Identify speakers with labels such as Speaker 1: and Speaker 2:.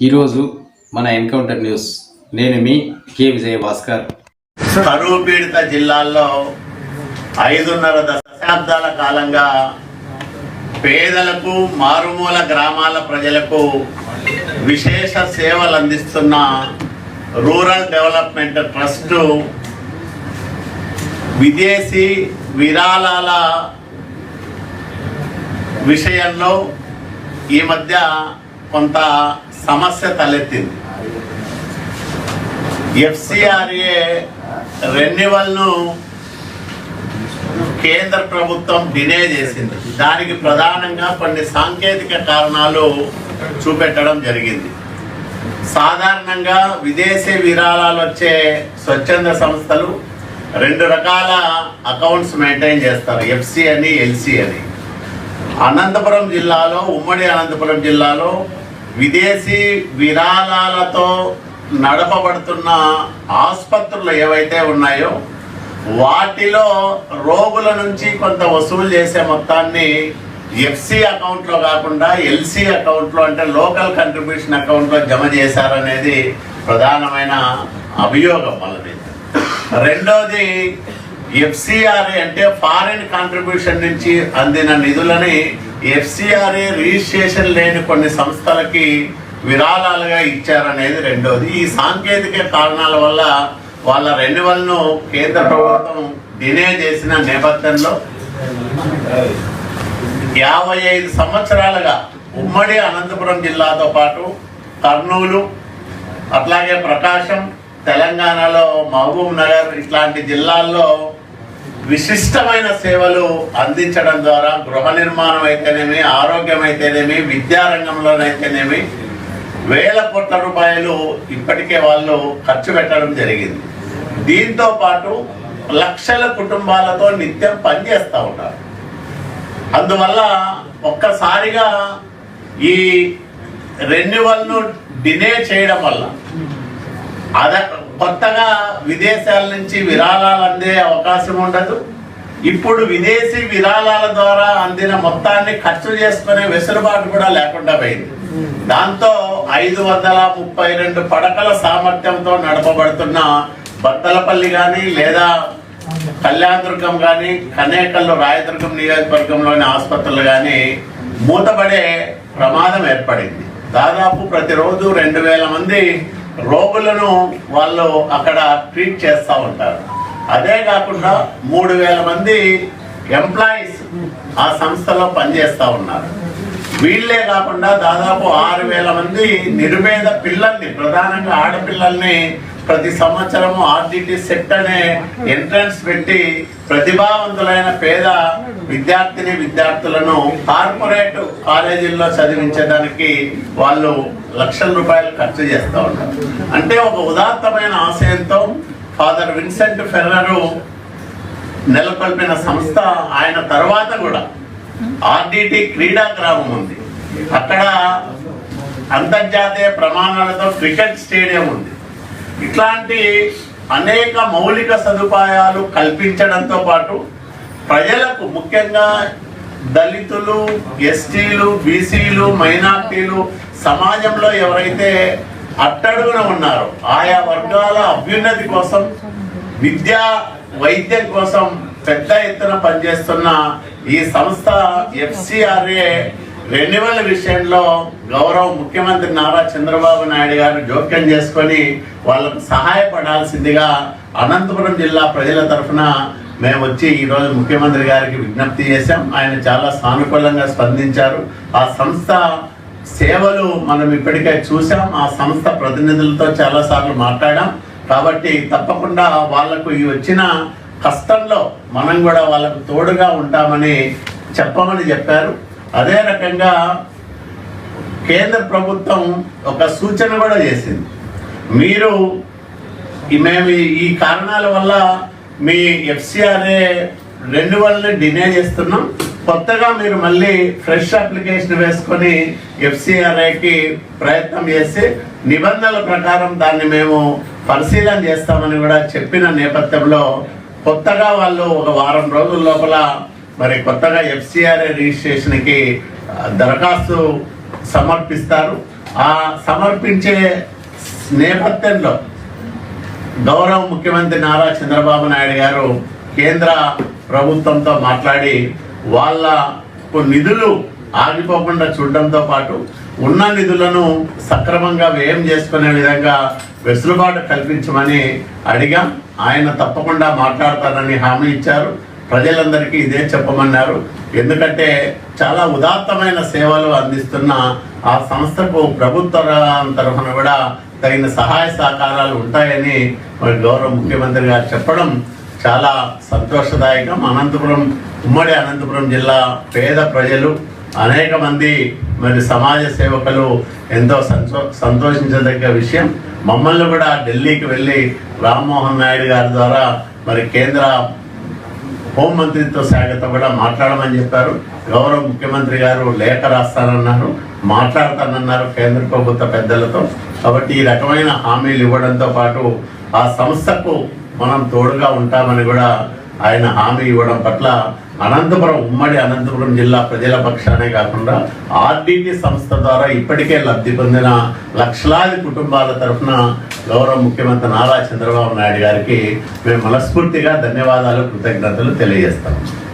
Speaker 1: ఈరోజు మన encounter news. నేను మీ కె విజయ భాస్కర్.
Speaker 2: కరువు పీడిత జిల్లాల్లో ఐదున్నర దశాబ్దాల కాలంగా పేదలకు మారుమూల గ్రామాల ప్రజలకు విశేష సేవలు అందిస్తున్న రూరల్ డెవలప్మెంట్ ట్రస్ట్ విదేశీ విరాళాల విషయంలో ఈ మధ్య కొంత సమస్య తలెత్తింది. ఎఫ్సిఆర్ఏ రెన్యువల్ను కేంద్ర ప్రభుత్వం డినే చేసింది. దానికి ప్రధానంగా కొన్ని సాంకేతిక కారణాలు చూపెట్టడం జరిగింది. సాధారణంగా విదేశీ విరాళాలు వచ్చే స్వచ్ఛంద సంస్థలు రెండు రకాల అకౌంట్స్ మెయింటైన్ చేస్తారు ఎఫ్సి అని ఎల్సి అని. అనంతపురం జిల్లాలో ఉమ్మడి అనంతపురం జిల్లాలో విదేశీ విరాళాలతో నడపబడుతున్న ఆసుపత్రులు ఏవైతే ఉన్నాయో వాటిలో రోగుల నుంచి కొంత వసూలు చేసే మొత్తాన్ని ఎఫ్సి అకౌంట్లో కాకుండా ఎల్సి అకౌంట్లో అంటే లోకల్ కంట్రిబ్యూషన్ అకౌంట్లో జమ చేశారనేది ప్రధానమైన అభియోగం వాళ్ళది. రెండోది ఎఫ్సిఆర్ అంటే ఫారిన్ కాంట్రిబ్యూషన్ నుంచి అందిన నిధులని ఎఫ్సిఆర్ఏ రిజిస్ట్రేషన్ లేని కొన్ని సంస్థలకి విరాళాలుగా ఇచ్చారనేది రెండోది. ఈ సాంకేతిక కారణాల వల్ల వాళ్ళ రెన్యువల్ను కేంద్ర ప్రభుత్వం డినే చేసిన నేపథ్యంలో యాభై ఐదు సంవత్సరాలుగా ఉమ్మడి అనంతపురం జిల్లాతో పాటు కర్నూలు అట్లాగే ప్రకాశం తెలంగాణలో మహబూబ్ నగర్ ఇట్లాంటి జిల్లాల్లో విశిష్టమైన సేవలు అందించడం ద్వారా గృహ నిర్మాణం అయితేనేమి ఆరోగ్యం అయితేనేమి విద్యారంగంలోనైతేనేమి వేల కోట్ల రూపాయలు ఇప్పటికే వాళ్ళు ఖర్చు పెట్టడం జరిగింది. దీంతో పాటు లక్షల కుటుంబాలతో నిత్యం పనిచేస్తూ ఉంటారు. అందువల్ల ఒక్కసారిగా ఈ రెన్యువల్ను డినే చేయడం వల్ల అద కొత్తగా విదేశాల నుంచి విరాళాలు అందే అవకాశం ఉండదు. ఇప్పుడు విదేశీ విరాళాల ద్వారా అందిన మొత్తాన్ని ఖర్చు చేసుకునే వెసులుబాటు కూడా లేకుండా పోయింది. దాంతో ఐదు వందల ముప్పై రెండు పడకల సామర్థ్యంతో నడపబడుతున్న బత్తలపల్లి కానీ లేదా కళ్యాణదుర్గం కానీ కనేకల్లో రాయదుర్గం నియోజకవర్గంలోని ఆసుపత్రులు కానీ మూతపడే ప్రమాదం ఏర్పడింది. దాదాపు ప్రతిరోజు రెండు వేల మంది రోగులను వాళ్ళు అక్కడ ట్రీట్ చేస్తూ ఉంటారు. అదే కాకుండా మూడు వేల మంది ఎంప్లాయీస్ ఆ సంస్థలో పనిచేస్తూ ఉన్నారు. వీళ్ళే కాకుండా దాదాపు ఆరు వేల మంది నిర్వేద పిల్లల్ని ప్రధానంగా ఆడపిల్లల్ని ప్రతి సంవత్సరము ఆర్డిటి సెట్ అనే ఎంట్రన్స్ పెట్టి ప్రతిభావంతులైన పేద విద్యార్థిని విద్యార్థులను కార్పొరేట్ కాలేజీల్లో చదివించడానికి వాళ్ళు లక్షల రూపాయలు ఖర్చు చేస్తూ ఉంటారు అంటే ఒక ఉదాత్తమైన ఆశయంతో ఫాదర్ విన్సెంట్ ఫెర్రరు నెలకొల్పిన సంస్థ ఆయన తర్వాత కూడా ఆర్డిటి క్రీడా గ్రామం ఉంది. అక్కడ అంతర్జాతీయ ప్రమాణాలతో క్రికెట్ స్టేడియం ఉంది. ఇట్లాంటి అనేక మౌలిక సదుపాయాలు కల్పించడంతో పాటు ప్రజలకు ముఖ్యంగా దళితులు ఎస్టీలు బీసీలు మైనార్టీలు సమాజంలో ఎవరైతే అట్టడుగున ఉన్నారో ఆయా వర్గాల అభ్యున్నతి కోసం విద్య వైద్యం కోసం పెద్ద ఎత్తున పనిచేస్తున్న ఈ సంస్థ ఎఫ్సిఆర్ఏ రెన్యువల్ విషయంలో గౌరవ ముఖ్యమంత్రి నారా చంద్రబాబు నాయుడు గారు జోక్యం చేసుకొని వాళ్ళకు సహాయపడాల్సిందిగా అనంతపురం జిల్లా ప్రజల తరఫున మేము వచ్చి ఈరోజు ముఖ్యమంత్రి గారికి విజ్ఞప్తి చేశాం. ఆయన చాలా సానుకూలంగా స్పందించారు. ఆ సంస్థ సేవలు మనం ఇప్పటికే చూసాం ఆ సంస్థ ప్రతినిధులతో చాలాసార్లు మాట్లాడాం. కాబట్టి తప్పకుండా వాళ్ళకు ఈ వచ్చిన కష్టంలో మనం కూడా వాళ్ళకు తోడుగా ఉంటామని చెప్పమని చెప్పారు. అదే రకంగా కేంద్ర ప్రభుత్వం ఒక సూచన కూడా చేసింది. మీరు మేము ఈ- ఈ కారణాల వల్ల మీ ఎఫ్సిఆర్ఏ రెండు వల్లనే డినే చేస్తున్నాం. కొత్తగా మీరు మళ్ళీ ఫ్రెష్ అప్లికేషన్ వేసుకొని ఎఫ్సిఆర్ఐకి ప్రయత్నం చేసి నిబంధనల ప్రకారం దాన్ని మేము పరిశీలన చేస్తామని కూడా చెప్పిన నేపథ్యంలో కొత్తగా వాళ్ళు ఒక వారం రోజుల లోపల మరి కొత్తగా ఎఫ్సిఆర్ఐ రిజిస్ట్రేషన్కి దరఖాస్తు సమర్పిస్తారు. ఆ సమర్పించే నేపథ్యంలో గౌరవ ముఖ్యమంత్రి నారా చంద్రబాబు నాయుడు గారు కేంద్ర ప్రభుత్వంతో మాట్లాడి వాళ్ళ నిధులు ఆగిపోకుండా చూడడంతో పాటు ఉన్న నిధులను సక్రమంగా వ్యయం చేసుకునే విధంగా వెసులుబాటు కల్పించమని అడిగాం. ఆయన తప్పకుండా మాట్లాడతానని హామీ ఇచ్చారు. ప్రజలందరికీ ఇదే చెప్పమన్నారు. ఎందుకంటే చాలా ఉదాత్తమైన సేవలు అందిస్తున్న ఆ సంస్థకు ప్రభుత్వ తరఫున కూడా తగిన సహాయ సహకారాలు ఉంటాయని మరి గౌరవ ముఖ్యమంత్రి గారు చెప్పడం చాలా సంతోషదాయకం అనంతపురం ఉమ్మడి అనంతపురం జిల్లా పేద ప్రజలు అనేక మంది మరి సమాజ సేవకులు ఎంతో సంతో సంతోషించదగ్గ విషయం. మమ్మల్ని కూడా ఢిల్లీకి వెళ్ళి రామ్మోహన్ నాయుడు గారి ద్వారా మరి కేంద్ర హోంమంత్రిత్వ శాఖతో కూడా మాట్లాడమని చెప్పారు. గౌరవ ముఖ్యమంత్రి గారు లేఖ రాస్తానన్నారు మాట్లాడతానన్నారు కేంద్ర ప్రభుత్వ పెద్దలతో. కాబట్టి ఈ రకమైన హామీలు ఇవ్వడంతో పాటు ఆ సంస్థకు మనం తోడుగా ఉంటామని కూడా ఆయన హామీ ఇవ్వడం పట్ల అనంతపురం ఉమ్మడి అనంతపురం జిల్లా ప్రజల పక్షానే కాకుండా ఆర్డీటీ సంస్థ ద్వారా ఇప్పటికే లబ్ధి పొందిన లక్షలాది కుటుంబాల తరఫున గౌరవ ముఖ్యమంత్రి నారా చంద్రబాబు నాయుడు గారికి మేము మనస్ఫూర్తిగా ధన్యవాదాలు కృతజ్ఞతలు తెలియజేస్తాము